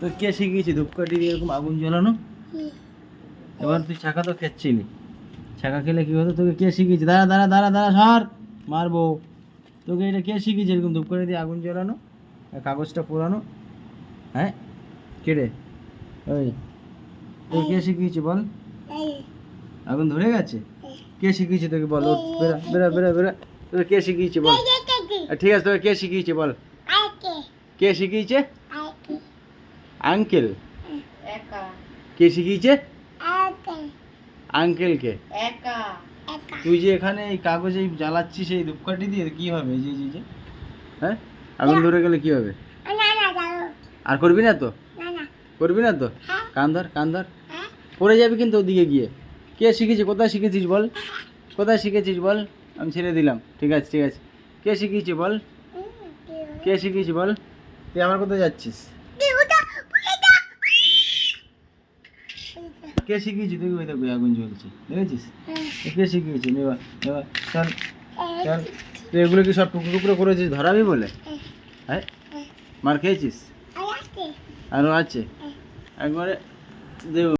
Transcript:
তো কে শিখিয়েছি? ধূপকাঠি দিয়ে এরকম আগুন জ্বালানো? এবার তুই ছাকা তো খেচ্ছিলি। ছাকা খেলে কি হতো? তোকে কে শিখিয়েছে? দাঁড়া দাঁড়া দাঁড়া দাঁড়া সর! মারবো। তোকে এটা কে শিখিয়েছে এরকম ধূপকাঠি দিয়ে আগুন জ্বালানো? কাগজটা পোড়ানো? হ্যাঁ? কে রে? ওই। তোকে কে শিখিয়েছে বল? আগুন ধরে গেছে? কে শিখিয়েছে তোকে বল? বেরা বেরা বেরা বেরা তোকে কে শিখিয়েছে বল? ঠিক আছে তোকে কে শিখিয়েছে বল? কে শিখিয়েছে? আঙ্কেল? একা। কে শিখিয়েছে? আঙ্কেলকে? একা। তুই যে এখানে এই কাগজে জ্বালাচ্ছিস এই ধূপকাঠি দিয়ে কি হবে? এই যে এই যে, যে। হ্যাঁ? আগুন ধরে গেলে কি হবে? আর করবি না তো? করবি না তো? কান ধর কান ধর। পড়ে যাবি কিন্তু ওদিকে গিয়ে। কে শিখেছে? কোথায় শিখেছিস বল? কোথায় শিখেছিস বল? আমি ছেড়ে দিলাম। ঠিক আছে ঠিক আছে। কে শিখিয়েছে বল? কে শিখিয়েছে বল? তুই আমার কোথায় যাচ্ছিস? কে শিখিয়েছি? তুই ওই দেখো আগুন জ্বলছে। দেখেছিস? এ কে শিখিয়েছে? নেবা নেবা চল চল। তুই এগুলো কি সব টুকরো টুকরো করেছিস ধরাবি বলে? হ্যাঁ? মার খেয়েছিস? আরও আছে। একবারে দেব।